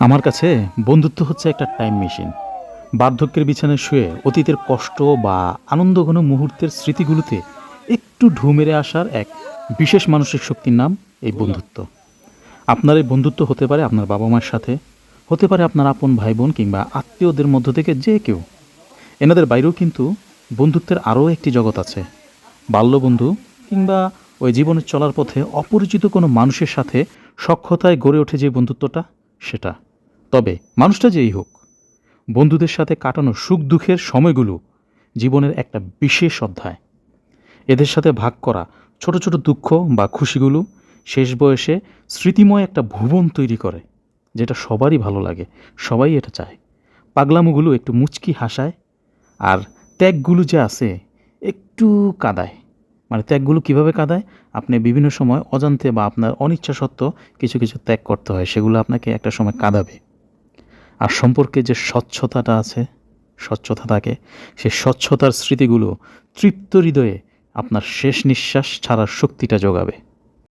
আমার কাছে বন্ধুত্ব হচ্ছে একটা টাইম মেশিন বার্ধক্যের বিছানায় শুয়ে অতীতের কষ্ট বা আনন্দঘন মুহূর্তের স্মৃতিগুলোতে একটু ঢু মেরে আসার এক বিশেষ মানসিক শক্তির নাম এই বন্ধুত্ব। আপনার এই বন্ধুত্ব হতে পারে আপনার বাবা মার সাথে, হতে পারে আপনার আপন ভাই বোন কিংবা আত্মীয়দের মধ্য থেকে যে কেউ। এনাদের বাইরেও কিন্তু বন্ধুত্বের আরও একটি জগৎ আছে। বাল্যবন্ধু কিংবা ওই জীবনের চলার পথে অপরিচিত কোনো মানুষের সাথে সক্ষতায় গড়ে ওঠে যে বন্ধুত্বটা, সেটা। তবে মানুষটা যেই হোক, বন্ধুদের সাথে কাটানো সুখ দুঃখের সময়গুলো জীবনের একটা বিশেষ অধ্যায়। এদের সাথে ভাগ করা ছোট ছোট দুঃখ বা খুশিগুলো শেষ বয়সে স্মৃতিময় একটা ভুবন তৈরি করে, যেটা সবারই ভালো লাগে, সবাই এটা চায়। পাগলামোগুলো একটু মুচকি হাসায় আর ত্যাগগুলো যে আছে একটু কাদায়। মানে ত্যাগগুলো কীভাবে কাদায়? আপনি বিভিন্ন সময় অজান্তে বা আপনার অনিচ্ছা সত্ত্বেও কিছু কিছু ত্যাগ করতে হয়, সেগুলো আপনাকে একটা সময় কাঁদাবে। আর সম্পর্কে যে স্বচ্ছতাটা আছে স্বচ্ছতা থাকে সেই স্বচ্ছতার স্মৃতিগুলো তৃপ্ত হৃদয়ে আপনার শেষ নিঃশ্বাস ছাড়ার শক্তিটা যোগাবে।